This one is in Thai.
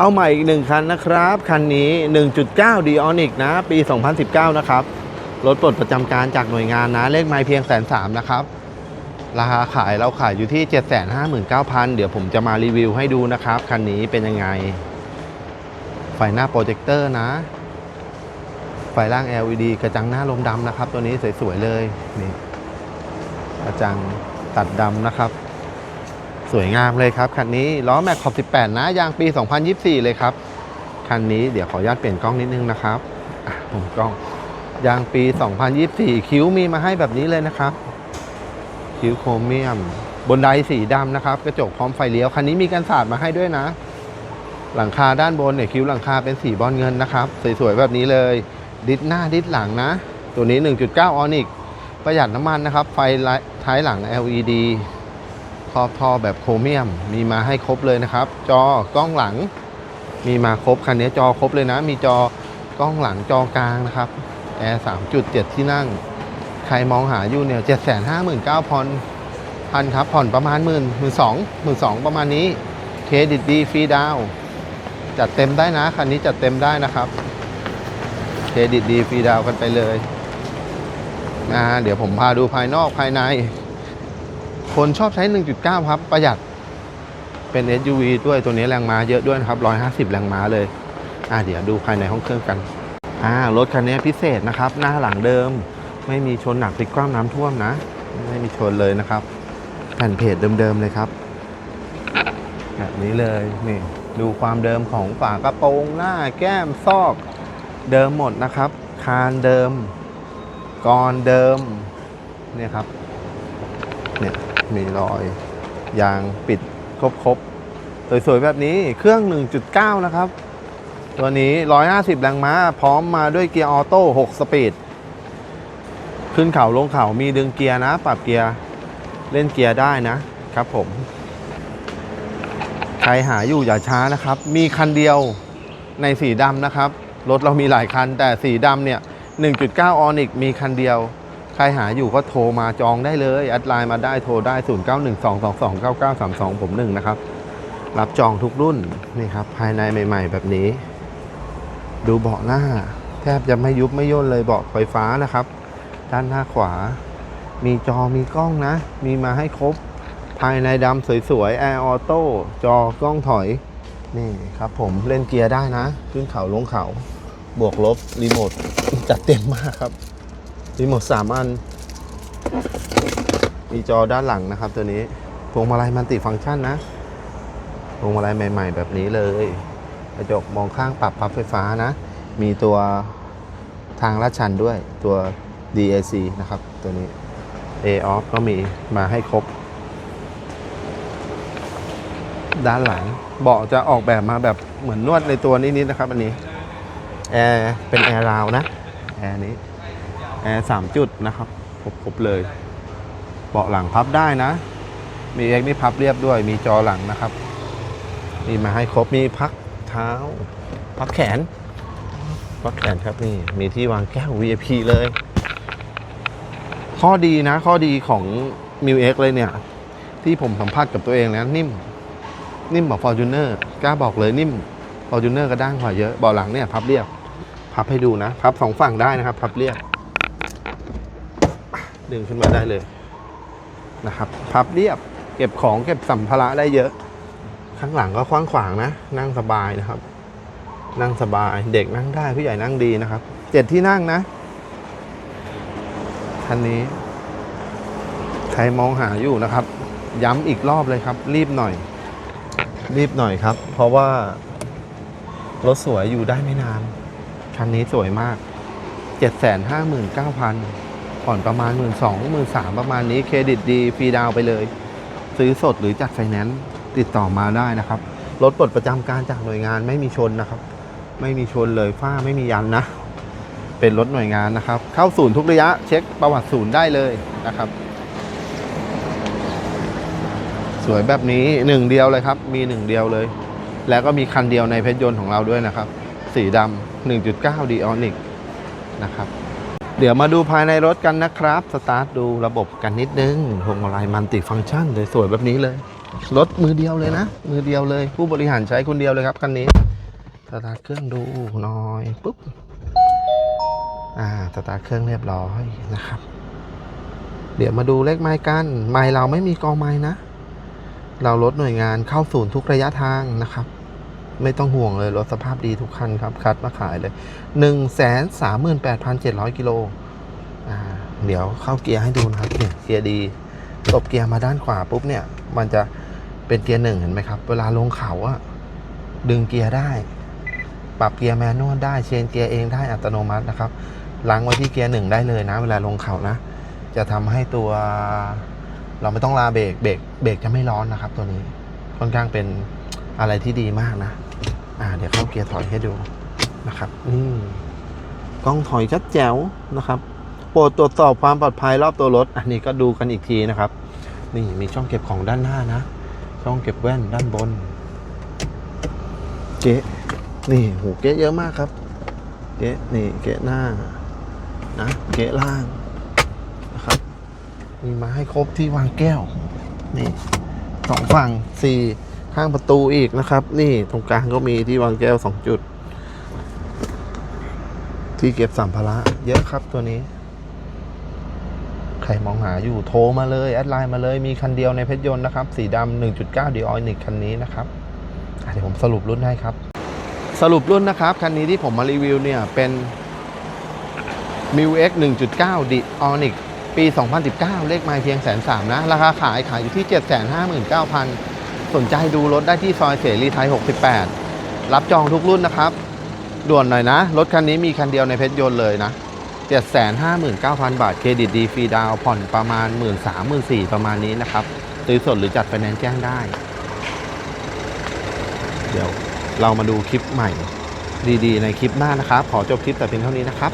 เข้าใหม่อีกหนึ่งคันนะครับ คันนี้ 1.9 d ออนิกนะ ปี 2019 นะครับ รถปลดประจำการจากหน่วยงานนะ เลขไม่เพียงแสนสามนะครับ ราคาขายเราขายอยู่ที่ 759,000 เดี๋ยวผมจะมารีวิวให้ดูนะครับ คันนี้เป็นยังไง ไฟหน้าโปรเจคเตอร์นะ ไฟล่าง LED กระจังหน้าลมดำนะครับ ตัวนี้สวยๆเลยนี่กระจังตัดดำนะครับ สวยงามเลยครับคันนี้ล้อแม็กขอบ 18 นะยางปี 2024 เลยครับคันนี้เดี๋ยวขออนุญาตเปลี่ยนกล้องนิดนึงนะครับอะผมกล้องยางปี 2024 คิ้วมีมาให้แบบนี้เลยนะครับ คิ้วโครเมียม บนไดสีดำนะครับ กระจกพร้อมไฟเลี้ยวคันนี้มีกันสาดมาให้ด้วยนะ หลังคาด้านบนเนี่ยคิ้วหลังคาเป็นสีบอลเงินนะครับ สวยๆแบบนี้เลย ดิสหน้าดิสหลังนะ ตัวนี้ 1.9 ออนิกประหยัดน้ำมันนะครับ ไฟท้ายหลัง LED ครอบท่อแบบโครเมียม มีมาให้ครบเลยนะครับ จอกล้องหลัง มีมาครบคันนี้จอครบเลยนะ มีจอกล้องหลังจอกลางนะครับแอร์3.7ที่นั่ง ใครมองหาอยู่เนี่ย759,000ผ่อนพันครับ ผ่อนประมาณหมื่นหมื่นสองหมื่นสองประมาณนี้เครดิตดีฟรีดาวจัดเต็มได้นะ คันนี้จัดเต็มได้นะครับเครดิตดีฟรีดาวกันไปเลยนะเดี๋ยวผมพาดูภายนอกภายใน คนชอบใช้ 1.9 ครับ ประหยัดเป็น SUV ด้วยตัวนี้แรงม้าเยอะด้วยนะครับ 150 แรงม้าเลย อ่าเดี๋ยวดูภายในห้องเครื่องกันอ่ารถคันนี้พิเศษนะครับ หน้าหลังเดิม ไม่มีชนหนักพลิกคว่ำน้ำท่วมนะ ไม่มีชนเลยนะครับ แผ่นเพจเดิมๆเลยครับ แบบนี้เลยนี่ดูความเดิมของฝากระโปรงหน้าแก้มซอกเดิมหมดนะครับ คานเดิมกรอนเดิมเนี่ยครับเนี่ย มีรอยยางปิดครบๆ สวยๆ แบบนี้เครื่อง 1.9 นะครับ ตัวนี้ 150 แรงม้า พร้อมมาด้วยเกียร์ออโต้ 6 สปีด ขึ้นเขาลงเขามีดึงเกียร์นะ ปรับเกียร์เล่นเกียร์ได้นะครับผม ใครหาอยู่อย่าช้านะครับ มีคันเดียวในสีดำนะครับ รถเรามีหลายคันแต่สีดำเนี่ย 1.9 ออนิกมีคันเดียว ใครหาอยู่ก็โทรมาจองได้เลยแอดไลน์มาได้โทรได้ 0912229932 ผมหนึ่งนะครับ รับจองทุกรุ่นนี่ครับ ภายในใหม่ ๆ แบบนี้ ดูเบาะหน้า แทบจะไม่ยุบไม่ย่นเลยเบาะไฟฟ้านะครับ ด้านหน้าขวา มีจอมีกล้องนะ มีมาให้ครบ ภายในดำสวยๆแอร์ออโต้จอกล้องถอยนี่ครับผมเล่นเกียร์ได้นะ ขึ้นเขาลงเขา บวกลบรีโมทจัดเต็มมากครับ รีโมทสามอัน มีจอด้านหลังนะครับตัวนี้พวงมาลัยมันติฟังก์ชันนะพวงมาลัยใหม่ ๆ แบบนี้เลยกระจกมองข้างปรับพับไฟฟ้านะ มีตัวทางลาดชันด้วยตัว DAC นะครับ ตัวนี้ A off ก็มีมาให้ครบ ด้านหลังเบาะจะออกแบบมาแบบเหมือนนวดในตัวนิดๆนะครับ อันนี้แอร์เป็นแอร์ราวนะแอร์นี้ แอร์สามจุดนะครับครบเลย เบาะหลังพับได้นะ มีเอ็กนี่พับเรียบด้วย มีจอหลังนะครับ มีมาให้ครบ มีพักเท้า พักแขน พักแขนครับนี่ มีที่วางแก้ว VIP เลย ข้อดีนะ ข้อดีของ m ิวเอ็กเลยเนี่ย ที่ผมสัมผัสกับตัวเองแล้วนิ่ม นิ่มกว่า Fortuner กล้าบอกเลยนิ่ม Fortuner ก็ด้านกว่าเยอะ เบาะหลังเนี่ยพับเรียบ พับให้ดูนะ พับสองฝั่งได้นะครับ พับเรียบ ดึงขึ้นมาได้เลยนะครับพับเรียบเก็บของเก็บสัมภาระได้เยอะ ข้างหลังก็กว้างขวางนะ นั่งสบายนะครับ นั่งสบายเด็กนั่งได้ผู้ใหญ่นั่งดีนะครับเจ็ดที่นั่งนะคันนี้ใครมองหาอยู่นะครับ ย้ำอีกรอบเลยครับ รีบหน่อย รีบหน่อยครับ เพราะว่ารถสวยอยู่ได้ไม่นาน คันนี้สวยมาก 759,000 ผ่อนประมาณ 1 2 0 0 0 1 3ประมาณนี้เครดิตดีฟรีดาวไปเลย ซื้อสดหรือจัดไฟแนนซ์ติดต่อมาได้นะครับรถปลดประจำการจากหน่วยงานไม่มีชนนะครับ ไม่มีชนเลยฝ้าไม่มียันนะ เป็นรถหน่วยงานนะครับ เข้าศูนย์ทุกระยะ เช็คประวัติศูนย์ได้เลยนะครับ สวยแบบนี้หนึ่งเดียวเลยครับ มีหนึ่งเดียวเลย แล้วก็มีคันเดียวในเพชรยนต์ของเราด้วยนะครับ สีดำ1.9 d ออนิกนะครับ เดี๋ยวมาดูภายในรถกันนะครับ สตาร์ทดูระบบกันนิดนึงพวงมาลัยมันติฟังก์ชันเลยสวยแบบนี้เลย รถมือเดียวเลยนะ มือเดียวเลย ผู้บริหารใช้คนเดียวเลยครับคันนี้ สตาร์ทเครื่องดูหน่อยปุ๊บ อ่า สตาร์ทเครื่องเรียบร้อยนะครับ เดี๋ยวมาดูเลขไม้กัน ไม้เราไม่มีกองไม้นะ เราลดหน่วยงานเข้าศูนย์ทุกระยะทางนะครับ ไม่ต้องห่วงเลย รถสภาพดีทุกคันครับ คัดมาขายเลย 1 3 8 7 0 0กิโลอ่าเดี๋ยวเข้าเกียร์ให้ดูนะครับเนี่ยเกียร์ดีตบเกียร์มาด้านขวาปุ๊บเนี่ย มันจะเป็นเกียร์หนึ่งเห็นไหมครับ เวลาลงเขาอะดึงเกียร์ได้ ปรับเกียร์แมนนวลได้เชนเกียร์เองได้อัตโนมัตินะครับล้างไว้ที่เกียร์หนึ่งได้เลยนะ เวลาลงเขานะ จะทำให้ตัวเราไม่ต้องลาเบรกเบรกเบรกจะไม่ร้อนนะครับ ตัวนี้ค่อนข้างเป็นอะไรที่ดีมากนะ อ่าเดี๋ยวเข้าเกียร์ถอยให้ดูนะครับนี่กล้องถอยชัดแจ๋วนะครับโปรดตรวจสอบความปลอดภัยรอบตัวรถ อันนี้ก็ดูกันอีกทีนะครับ นี่มีช่องเก็บของด้านหน้านะ ช่องเก็บแว่นด้านบน เก๊ะนี่โหเก๊ะเยอะมากครับ เก๊ะนี่เก๊ะหน้านะเก๊ะล่างนะครับมีมาให้ครบที่วางแก้ว นี่สองฝั่งสี่ ข้างประตูอีกนะครับ นี่ตรงกลางก็มีที่วางแก้วสองจุด ที่เก็บสัมภาระเยอะครับตัวนี้ ใครมองหาอยู่โทรมาเลยแอดไลน์มาเลยมีคันเดียวในเพชรยนต์นะครับ สีดำ1.9 d ีออยนิคันนี้นะครับเดี๋ยวผมสรุปรุ่นให้ครับ สรุปรุ่นนะครับ คันนี้ที่ผมมารีวิวเนี่ยเป็น m i u X 1.9 d o n i c ปี 2019 เลขไมล์เพียงแสนสามนะ ราคาขายขายอยู่ที่ 759,000 สนใจดูรถได้ที่ซอยเสรีไทย 68 รับจองทุกรุ่นนะครับ ด่วนหน่อยนะ รถคันนี้มีคันเดียวในเพชรยนต์เลยนะ 759,000 บาท เครดิตดีฟรีดาวผ่อนประมาณ 1 3 0 0 0 4 0 0ประมาณนี้นะครับซื้อสดหรือจัดไฟแนนซ์แจ้งได้ เดี๋ยวเรามาดูคลิปใหม่ดีๆ ในคลิปหน้านะครับ ขอจบคลิปแต่เพียงเท่านี้นะครับ